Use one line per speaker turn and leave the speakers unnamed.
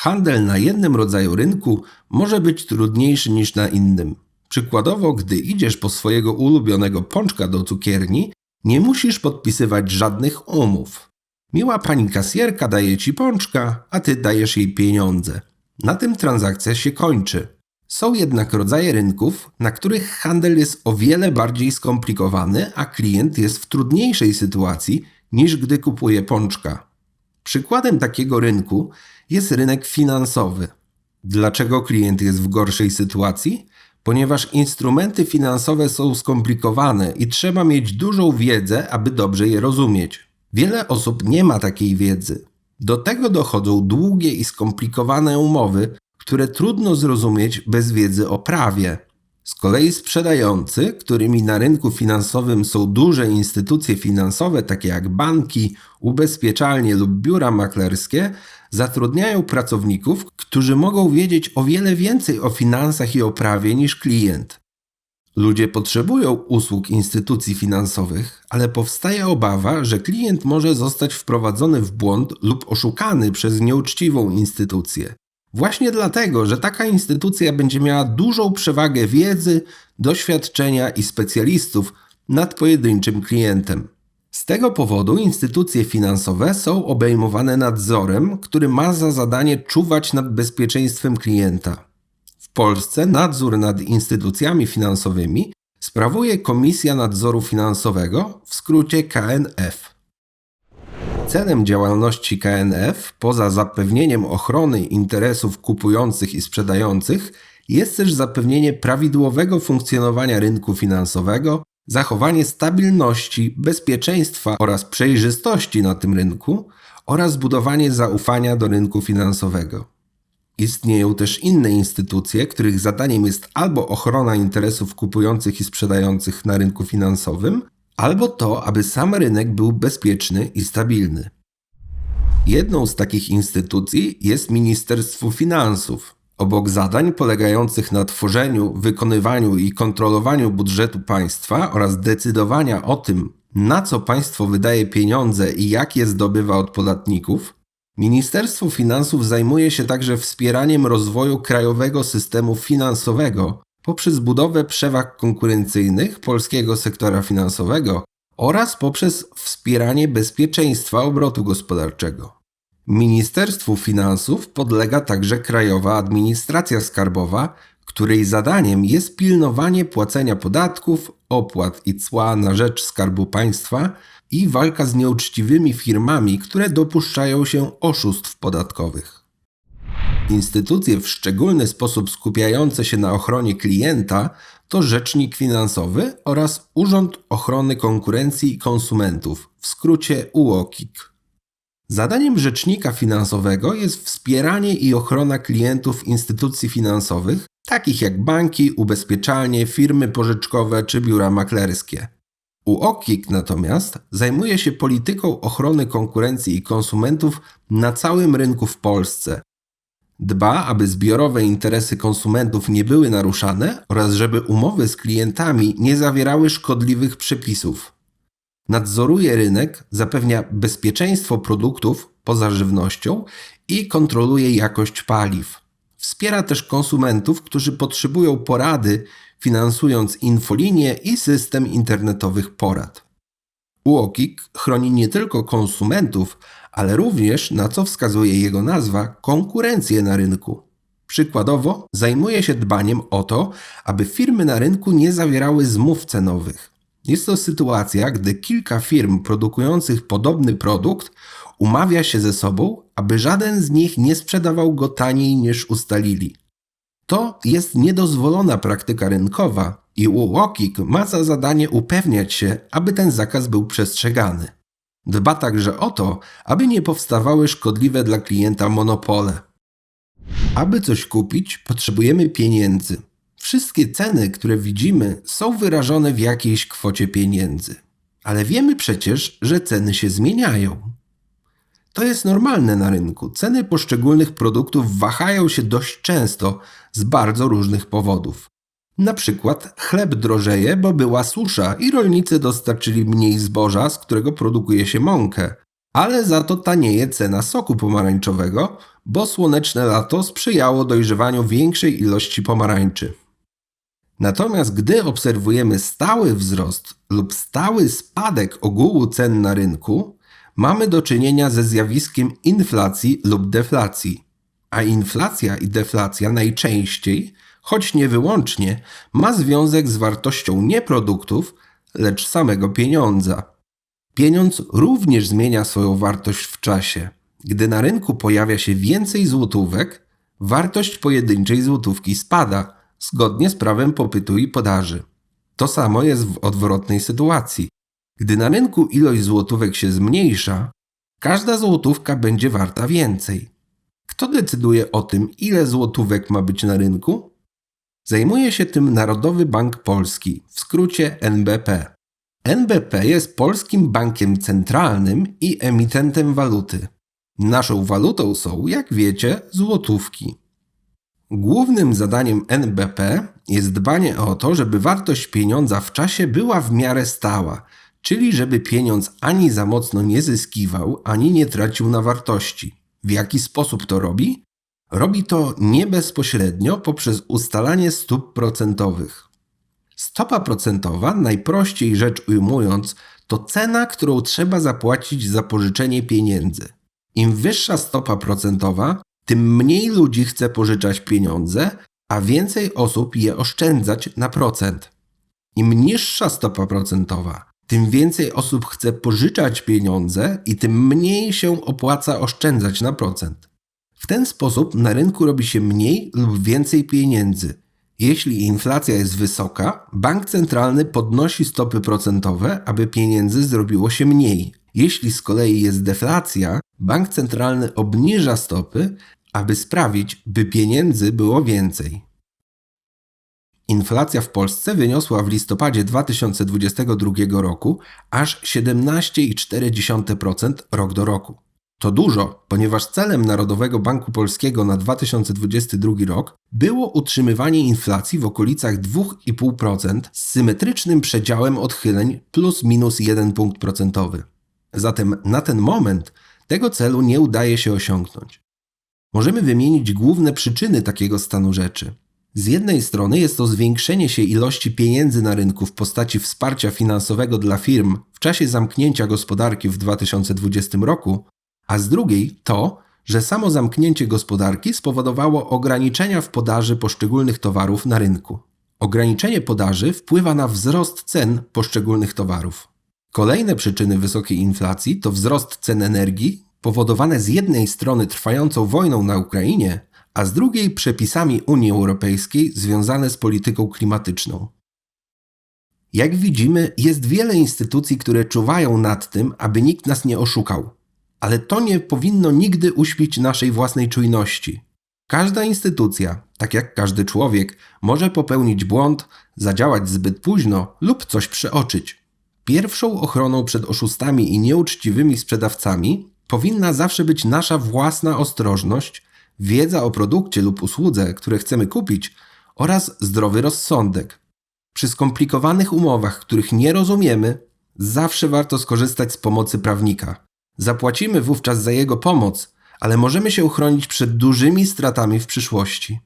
Handel na jednym rodzaju rynku może być trudniejszy niż na innym. Przykładowo, gdy idziesz po swojego ulubionego pączka do cukierni, nie musisz podpisywać żadnych umów. Miła pani kasjerka daje ci pączka, a ty dajesz jej pieniądze. Na tym transakcja się kończy. Są jednak rodzaje rynków, na których handel jest o wiele bardziej skomplikowany, a klient jest w trudniejszej sytuacji niż gdy kupuje pączka. Przykładem takiego rynku jest rynek finansowy. Dlaczego klient jest w gorszej sytuacji? Ponieważ instrumenty finansowe są skomplikowane i trzeba mieć dużą wiedzę, aby dobrze je rozumieć. Wiele osób nie ma takiej wiedzy. Do tego dochodzą długie i skomplikowane umowy, które trudno zrozumieć bez wiedzy o prawie. Z kolei sprzedający, którymi na rynku finansowym są duże instytucje finansowe, takie jak banki, ubezpieczalnie lub biura maklerskie, zatrudniają pracowników, którzy mogą wiedzieć o wiele więcej o finansach i o prawie niż klient. Ludzie potrzebują usług instytucji finansowych, ale powstaje obawa, że klient może zostać wprowadzony w błąd lub oszukany przez nieuczciwą instytucję. Właśnie dlatego, że taka instytucja będzie miała dużą przewagę wiedzy, doświadczenia i specjalistów nad pojedynczym klientem. Z tego powodu instytucje finansowe są obejmowane nadzorem, który ma za zadanie czuwać nad bezpieczeństwem klienta. W Polsce nadzór nad instytucjami finansowymi sprawuje Komisja Nadzoru Finansowego, w skrócie KNF. Celem działalności KNF, poza zapewnieniem ochrony interesów kupujących i sprzedających, jest też zapewnienie prawidłowego funkcjonowania rynku finansowego, zachowanie stabilności, bezpieczeństwa oraz przejrzystości na tym rynku oraz budowanie zaufania do rynku finansowego. Istnieją też inne instytucje, których zadaniem jest albo ochrona interesów kupujących i sprzedających na rynku finansowym, albo to, aby sam rynek był bezpieczny i stabilny. Jedną z takich instytucji jest Ministerstwo Finansów. Obok zadań polegających na tworzeniu, wykonywaniu i kontrolowaniu budżetu państwa oraz decydowania o tym, na co państwo wydaje pieniądze i jak je zdobywa od podatników, Ministerstwo Finansów zajmuje się także wspieraniem rozwoju krajowego systemu finansowego poprzez budowę przewag konkurencyjnych polskiego sektora finansowego oraz poprzez wspieranie bezpieczeństwa obrotu gospodarczego. Ministerstwu Finansów podlega także Krajowa Administracja Skarbowa, której zadaniem jest pilnowanie płacenia podatków, opłat i cła na rzecz Skarbu Państwa i walka z nieuczciwymi firmami, które dopuszczają się oszustw podatkowych. Instytucje w szczególny sposób skupiające się na ochronie klienta to Rzecznik Finansowy oraz Urząd Ochrony Konkurencji i Konsumentów, w skrócie UOKiK. Zadaniem rzecznika finansowego jest wspieranie i ochrona klientów instytucji finansowych, takich jak banki, ubezpieczalnie, firmy pożyczkowe czy biura maklerskie. UOKiK natomiast zajmuje się polityką ochrony konkurencji i konsumentów na całym rynku w Polsce, Dba, aby zbiorowe interesy konsumentów nie były naruszane oraz żeby umowy z klientami nie zawierały szkodliwych przepisów. Nadzoruje rynek, zapewnia bezpieczeństwo produktów poza żywnością i kontroluje jakość paliw. Wspiera też konsumentów, którzy potrzebują porady, finansując infolinię i system internetowych porad. UOKiK chroni nie tylko konsumentów, ale również, na co wskazuje jego nazwa, konkurencję na rynku. Przykładowo, zajmuje się dbaniem o to, aby firmy na rynku nie zawierały zmów cenowych. Jest to sytuacja, gdy kilka firm produkujących podobny produkt umawia się ze sobą, aby żaden z nich nie sprzedawał go taniej niż ustalili. To jest niedozwolona praktyka rynkowa i UOKiK ma za zadanie upewniać się, aby ten zakaz był przestrzegany. Dba także o to, aby nie powstawały szkodliwe dla klienta monopole. Aby coś kupić, potrzebujemy pieniędzy. Wszystkie ceny, które widzimy, są wyrażone w jakiejś kwocie pieniędzy. Ale wiemy przecież, że ceny się zmieniają. To jest normalne na rynku. Ceny poszczególnych produktów wahają się dość często z bardzo różnych powodów. Na przykład chleb drożeje, bo była susza i rolnicy dostarczyli mniej zboża, z którego produkuje się mąkę. ale za to tanieje cena soku pomarańczowego, bo słoneczne lato sprzyjało dojrzewaniu większej ilości pomarańczy. Natomiast gdy obserwujemy stały wzrost lub stały spadek ogółu cen na rynku, mamy do czynienia ze zjawiskiem inflacji lub deflacji. A inflacja i deflacja najczęściej, choć nie wyłącznie, ma związek z wartością nie produktów, lecz samego pieniądza. Pieniądz również zmienia swoją wartość w czasie. Gdy na rynku pojawia się więcej złotówek, wartość pojedynczej złotówki spada, zgodnie z prawem popytu i podaży. To samo jest w odwrotnej sytuacji. Gdy na rynku ilość złotówek się zmniejsza, każda złotówka będzie warta więcej. Kto decyduje o tym, ile złotówek ma być na rynku? Zajmuje się tym Narodowy Bank Polski, w skrócie NBP. NBP jest polskim bankiem centralnym i emitentem waluty. Naszą walutą są, jak wiecie, złotówki. Głównym zadaniem NBP jest dbanie o to, żeby wartość pieniądza w czasie była w miarę stała, czyli żeby pieniądz ani za mocno nie zyskiwał, ani nie tracił na wartości. W jaki sposób to robi? Robi to nie bezpośrednio poprzez ustalanie stóp procentowych. Stopa procentowa, najprościej rzecz ujmując, to cena, którą trzeba zapłacić za pożyczenie pieniędzy. Im wyższa stopa procentowa, tym mniej ludzi chce pożyczać pieniądze, a więcej osób je oszczędzać na procent. Im niższa stopa procentowa, tym więcej osób chce pożyczać pieniądze i tym mniej się opłaca oszczędzać na procent. W ten sposób na rynku robi się mniej lub więcej pieniędzy. Jeśli inflacja jest wysoka, bank centralny podnosi stopy procentowe, aby pieniędzy zrobiło się mniej. Jeśli z kolei jest deflacja, bank centralny obniża stopy, aby sprawić, by pieniędzy było więcej. Inflacja w Polsce wyniosła w listopadzie 2022 roku aż 17,4% rok do roku. To dużo, ponieważ celem Narodowego Banku Polskiego na 2022 rok było utrzymywanie inflacji w okolicach 2,5% z symetrycznym przedziałem odchyleń plus minus 1 punkt procentowy. Zatem na ten moment tego celu nie udaje się osiągnąć. Możemy wymienić główne przyczyny takiego stanu rzeczy. Z jednej strony jest to zwiększenie się ilości pieniędzy na rynku w postaci wsparcia finansowego dla firm w czasie zamknięcia gospodarki w 2020 roku, a z drugiej to, że samo zamknięcie gospodarki spowodowało ograniczenia w podaży poszczególnych towarów na rynku. Ograniczenie podaży wpływa na wzrost cen poszczególnych towarów. Kolejne przyczyny wysokiej inflacji to wzrost cen energii, powodowane z jednej strony trwającą wojną na Ukrainie, a z drugiej przepisami Unii Europejskiej związane z polityką klimatyczną. Jak widzimy, jest wiele instytucji, które czuwają nad tym, aby nikt nas nie oszukał. Ale to nie powinno nigdy uśpić naszej własnej czujności. Każda instytucja, tak jak każdy człowiek, może popełnić błąd, zadziałać zbyt późno lub coś przeoczyć. Pierwszą ochroną przed oszustami i nieuczciwymi sprzedawcami powinna zawsze być nasza własna ostrożność, wiedza o produkcie lub usłudze, które chcemy kupić, oraz zdrowy rozsądek. Przy skomplikowanych umowach, których nie rozumiemy, zawsze warto skorzystać z pomocy prawnika. Zapłacimy wówczas za jego pomoc, ale możemy się uchronić przed dużymi stratami w przyszłości.